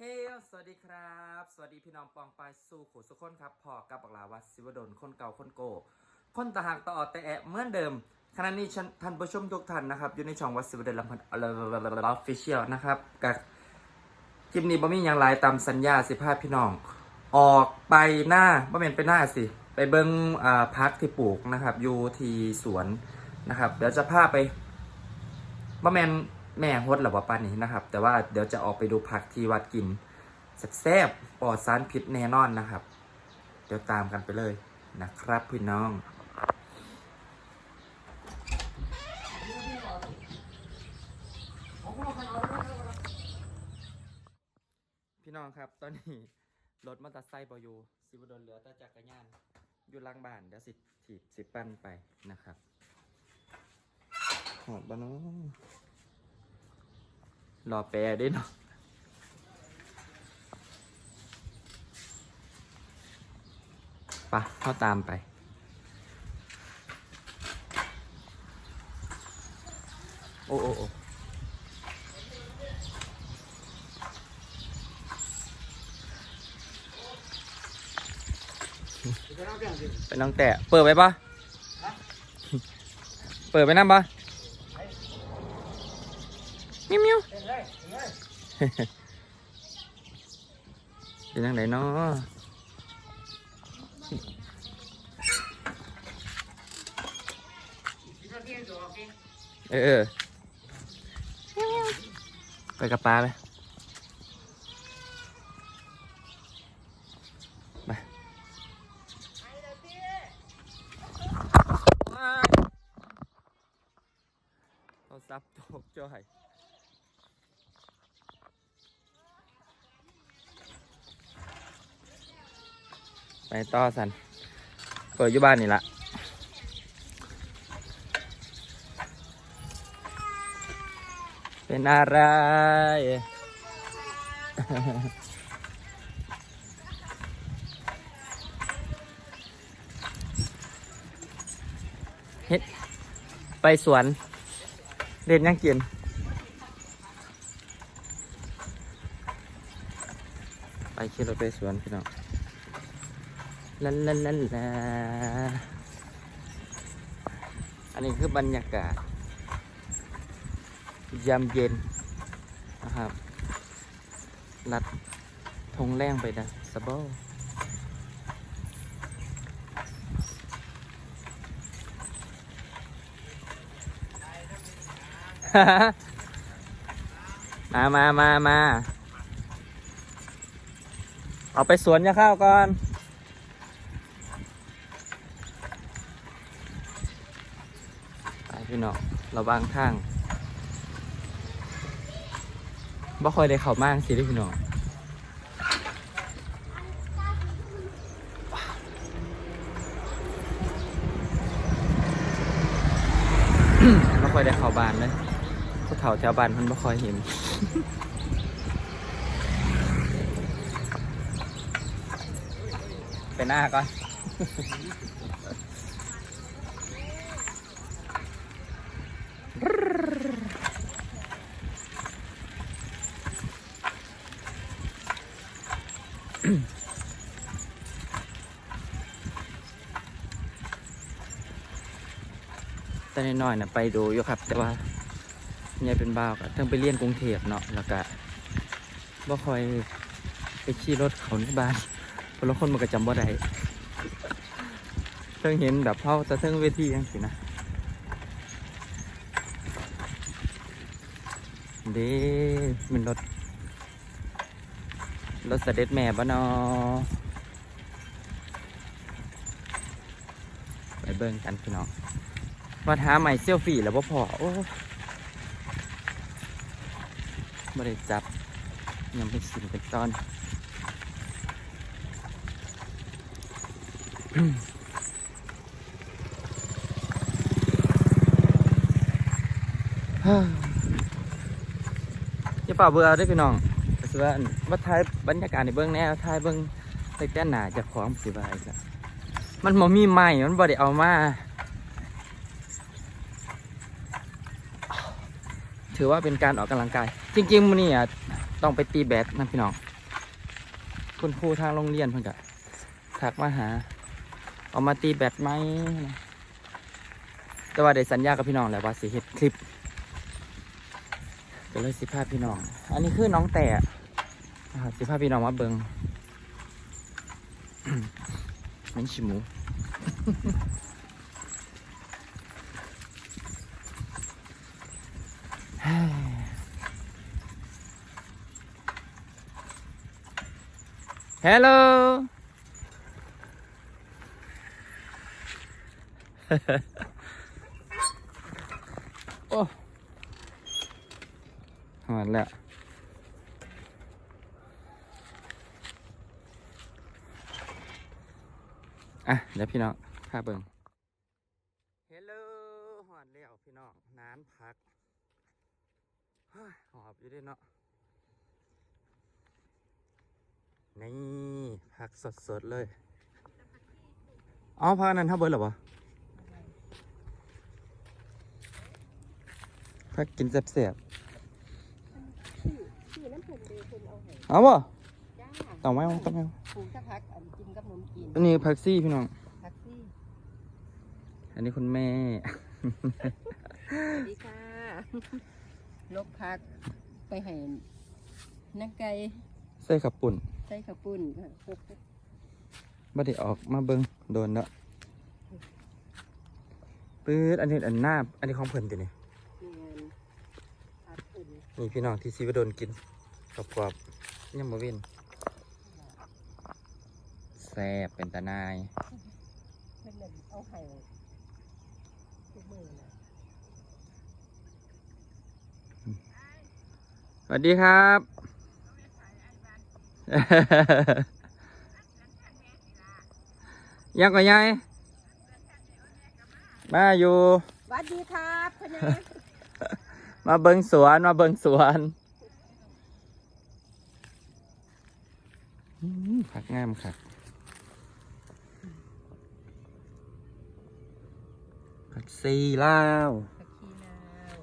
เฮ้ยสวัสดีครับ สวัสดีพี่น้องปองปายสู่ขู่สุขคนครับพอกับบักลาวัดศิวดลคนเก่าคนโก คนตะหักตะออดแต่แอะเหมือนเดิมขณะนี้ฉันท่านผู้ชมทุกท่านนะครับ อยู่ในช่องวัดศิวดลลำพันออฟฟิเชียลนะครับกับคลิปนี้บ่มีอย่างไรตามสัญญาสิพาพี่น้อง ออกไปหน้าบ่แม่นไปหน้าสิ ไปเบิ้งอ่าพักที่ปลูกนะครับอยู่ที่สวนนะครับ เดี๋ยวจะพาไปบ่แมน แม่ฮดหรือว่าปานนี้นะครับ แต่ว่าเดี๋ยวจะออกไปดูผักที่วัดกินแซ่บๆปลอดสารพิษแน่นอนนะครับ เดี๋ยวตามกันไปเลยนะครับพี่น้องพี่น้องครับ ตอนนี้รถมอเตอร์ไซค์บอยู่สิบดลเหลือแต่จักรยาน อยู่ล่างบ้านเดี๋ยวสิถีบสิปั้นไปนะครับหอดบ้านาะ รอแปรด้วยเนาะไปะเข้าตามไป โอ้โอ้โอ้ไปน้องแต่ เปิดไว้ปะเปิดไปนั่นปะ มิวมิวเป็นยังไงเนาะเออเออไปกับปลาไปไปว้ายโทรศัพท์ตกจ่อย ไปต่อสัน เปิดอยู่บ้านนี่ละเป็นอะไร เฮ็ด ไปสวนเรียนยังกินไปขี่รถไปสวนพี่น้อง ลาลาลาลาอันนี้คือบรรยากาศ ยามเย็นนะครับลัดทงแรงไปนะสบายมามามามา เอาไปสวนยาข้าวก่อน ไป พี่น้องเราบางทางบ่ค่อยได้เข้ามากสิพี่น้องบ่ค่อยได้เข้าบ้านเลยผู้เฒ่าแถวบ้านเพิ่นบ่ค่อยเห็นไปหน้าก่อน น้อยๆนะไปดูอยู่ครับ แต่ว่าเนี่ยเป็นบ้าวก็ต้องไปเรียนกรุงเทพเนาะแล้วก็บ่คอยไปขี่รถเขาในบ้านเพราะละคนมันก็จำบ่ได้เพิ่งเห็นแบบเขาจะเทิงเวทียังสินะเด้มันรถรถเสด็จแม่บ้านอไปเบิ่งกันพี่น้อง มาท้าใหม่เซลฟี่แล้วบ่พอโอ้ไม่ได้จับ ยังเป็นสิ่งเป็นตอนอย่าเป่าเบื่อได้พี่น้องก็คือว่าว่าท้ายบรรยากาศในเบื้องแน่ท้ายเบื้องใต้แต้นหนาจะของสิบายจ้ะมันบ่มีไม้มันบ่ได้เอามา ถือว่าเป็นการออกกำลังกาย จริงๆมันนี่อะต้องไปตีแบดนะพี่น้องคุณครูทางโรงเรียนเพิ่นก็ทักมาหา เอามาตีแบตไหมแต่ว่าได้สัญญากับพี่น้องแล้วว่าสิเฮ็ดคลิปก็เลยสิพาพี่น้อง อันนี้คือน้องแต่นะครับสิพาพี่น้องมาเบิงมันชิหมู ฮัลโหลโอ้หอดแล้วอะเดี๋ยวพี่น้องพาเบิ่งเฮลโลหอดแล้วพี่น้องนานพักเฮ้ยห อบอยู่ด้วยเนาะนี่ผักสดๆเลยอ๋อผักอันนั้นเท่าเบิร์ดเหรอวะผักกินแซ่บชื่อน้ำผึ้งเดเพิ่นเอาให้ๆเอาบ่จ้าต้องไม่เอาต้องไม่เอาปลูกสักพักอันกินกับขนมจีนอันนี้ผักซี่พี่น้องพักซี่อันนี้คุณแม่สวัสดีค่ะลบพัก ไปให้นักไก่ใส่ขับปุ่นใส่ข้าวปุ้นค่ะครบบ่ได้ออกมาเบิ่งโดนแล้วปื๊ดอันนี้อันหน้า อันนี้ของเพิ่นตินี่เงินพักอุ่นนี่พี่น้องที่ซีวดนกินกรอบๆยังบ่เว้นแซ่บเป็นตานายเพิ่นนั่นเอาให้ทุกมื้อน่ะ สวัสดีครับ ยังก่อนยายมาอยู่ สวัสดีครับพะนะมาเบิงสวนมาเบิงสวนอื้อผักงามค่ะผักซีลาว ผักชีลาว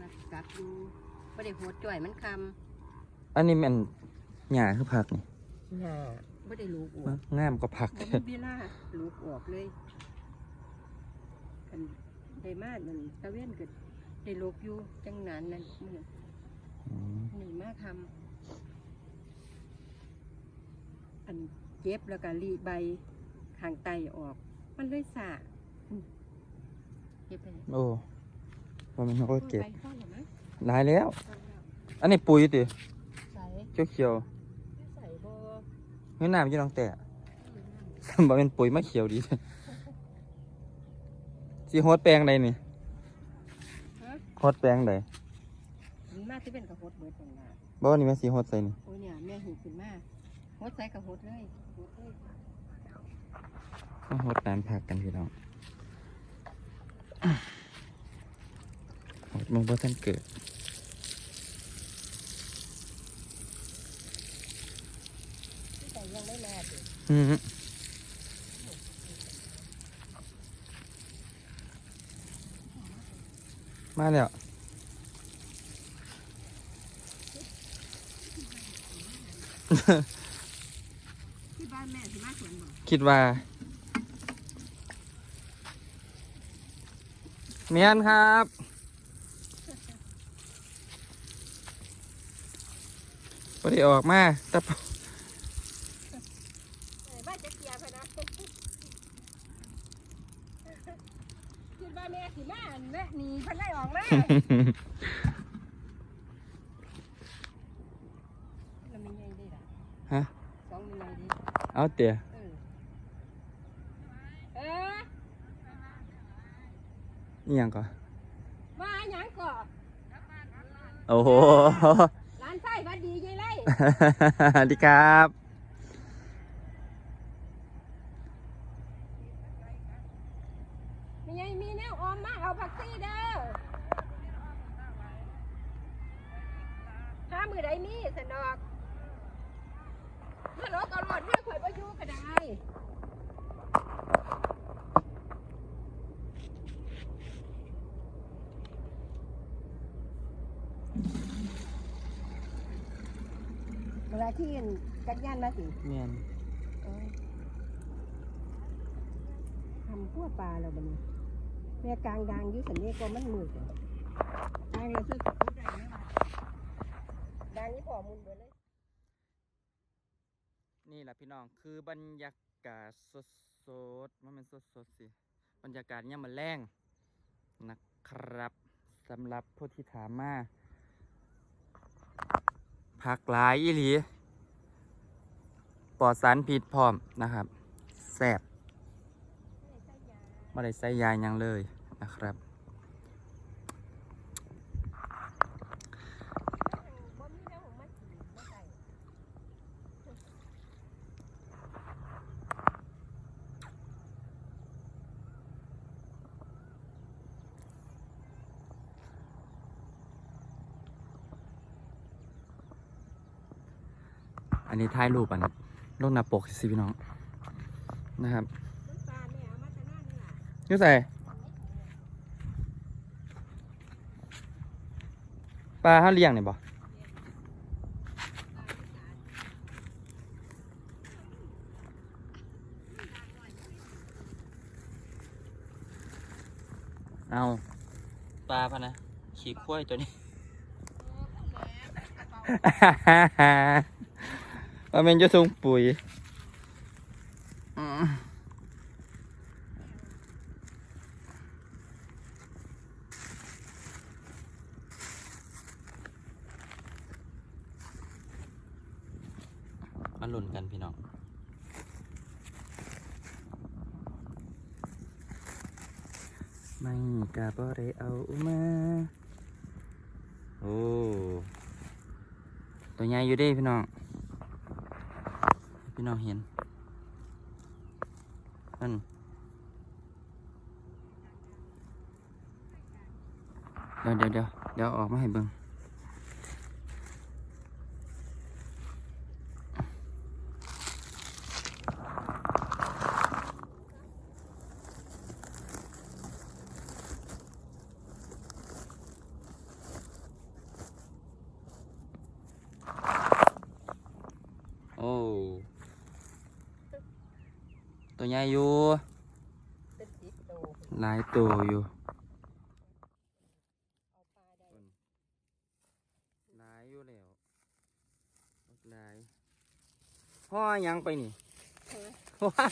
รักกัดดูบ่ ได้โหดจ่อยมันคอันนี้มันหญ้าคือผักนี่ำน่ะบ่ได้ลูกอวกงามก็ผัก บ่มีเวลาลูกออกเลยกันได้มานั่นตะเวนก็ได้ลูกอยู่จังนั้นนั่นมื้ออืมนี่มาทำอันเจ็บแล้วก็รีใบข้างไตออก มันเลยสาอืมเจ็บไปไหนโอ้ว่ามันเขาก็เก็บไปพ่อเหรอมั้ง หลายแล้วพ่อแล้ว อันนี้ปุ๋ยติใส่เขียวเขียวใส่บ่ๆไม่น้ำอยี่น้องแต่บ่เป็นปุ๋ยมะเขียวดีสีโฮดแปลงใดนี่ฮะโฮดแปลงใดมันมาที่เป็นกระหดเบิดนั่นล่ะบ่ว่านี่แม่สีโฮดใส่นี่โอ้ยเนี่ยแม่หูขึ้นมาหดใส่กระหดเลยหดเลยต้องโฮดน้ำผักกันพี่น้องโฮดมึงบ่ทันเกิด แต่ยังไม่มาดิ อือฮึมาแล้วที่บ้านแม่ที่มาสวนบ่คิดว่าเมียนครับ พอดีออกมาแต่ เอ้ยบ้านจะเกียร์พะนะคิดว่าแม่สิมาอันแม่ หนีเพันไล่ออกมาแล้วมีไงดีล่ะฮะสองมีไงดีเอาเตี๋ยเออเออนี่ยังก่อนมาหยังก่อโอ้โหร้านไส้บัดดียายไล่สวัสดีครับ มีไงมีแนวออมมาเอาผักซี่เด้อถ้า มือใดมีสนดอกเมื่อรถเอารถให้ข่อยประยูก็ได้เวลาที่กัดย่านมาสิเมียนเออทำขั้วปลาแล้วบัดนี้แม่กลางดังอยุ่สันนี้ก็มันมืดอะกลางเลยซื้อกับผู้ใดไม่มาดังนี้พอมุนเบิดเลย นี่ แหละพี่น้อง คือบรรยากาศสดสดๆมันเป็นสดสดๆสิ บรรยากาศเนี่ยมันแรงนะครับสำหรับผู้ที่ถามมาผักหลายอีหลีปลอดสารพิษพร้อมนะครับแซ่บไม่ได้ใส่ยาหยังเลยนะครับมีแนวของมากินมาใส่ อันนี้ถ่ายรูปอันลงหน้าปกสิพี่น้องนะครับน้ำตาลเนี่ยเอามาจากนั่นนี่ล่ะยูใส่ปลาห้าเลี้ยงเนี่ยบ่เอาปลาพะนะ ขี่ข้วยตัวนี้ ว่าแมันจะส่งปุ๋ยอืมมาหลุนกันพี่น้องไม่กะบ่ได้เอามา โอ้ ตัวใหญ่อยู่เด้พี่น้อง พี่น้องเห็นนั่นเดี๋ยวเดี๋ยวเดี๋ยวเดี๋ยวออกมาให้เบิ่งโอ้ ตัวใหญ่อยู่เป็นสิบโตหลายตัวอยู่เอาปลาได้หลายอยู่แล้วหลายพ่อยังไปนี่ว้า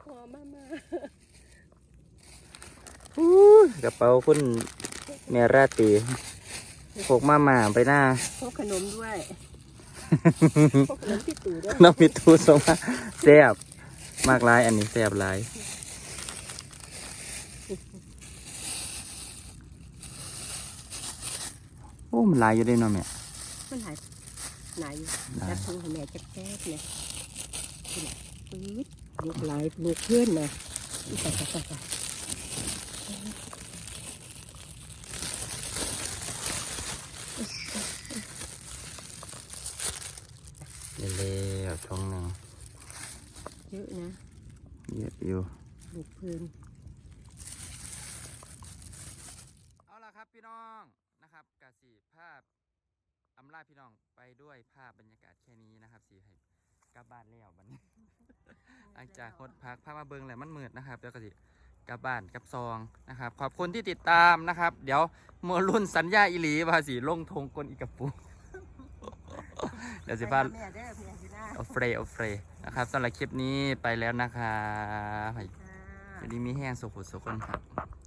พอมามาอู้กระเป๋าคุณแม่ราตรีพกมาหมาไปหน้าพกขนมด้วยพกขนมที่ตู่ด้วยน้องมิตูส่งมาแซ่บ มากหลายอันนี้แซ่บหลายโอ้มันหลายอยู่เด้เนาะแม่มันหลายหลายอยู่หลายจับทุ่งให้แม่จับแป๊บเนี่ยนี่แหละปื๊ดลูกหลายลูกเพื่อนนะอีตายตายตายตายเร็วๆช่องหนึ่ง เยอะนะ เยอะอยู่ลูกเพื่อนเอาล่ะครับพี่น้องนะครับกาสีภาพอำลาพี่น้องไปด้วยภาพบรรยากาศแค่นี้นะครับสีให้กลับบ้านแล้วบัดนี้ หลังจากหดพักภาพมาเบิงแหละมันมืดนะครับเดี๋ยวกสิกลับบ้านกลับซองนะครับ ขอบคุณที่ติดตามนะครับ เดี๋ยวเมื่อรุ่นสัญญาอิหลีภาษีลงทงกลอีกกระปุกเดี๋ยวสิพาไปกับแม่เด้อพี่อาชินา เอาเฟรเอาเฟรนะครับสำหรับคลิปนี้ไปแล้วนะครับค่ะสวัสดีมีแห้งสุขุสุขคนครับ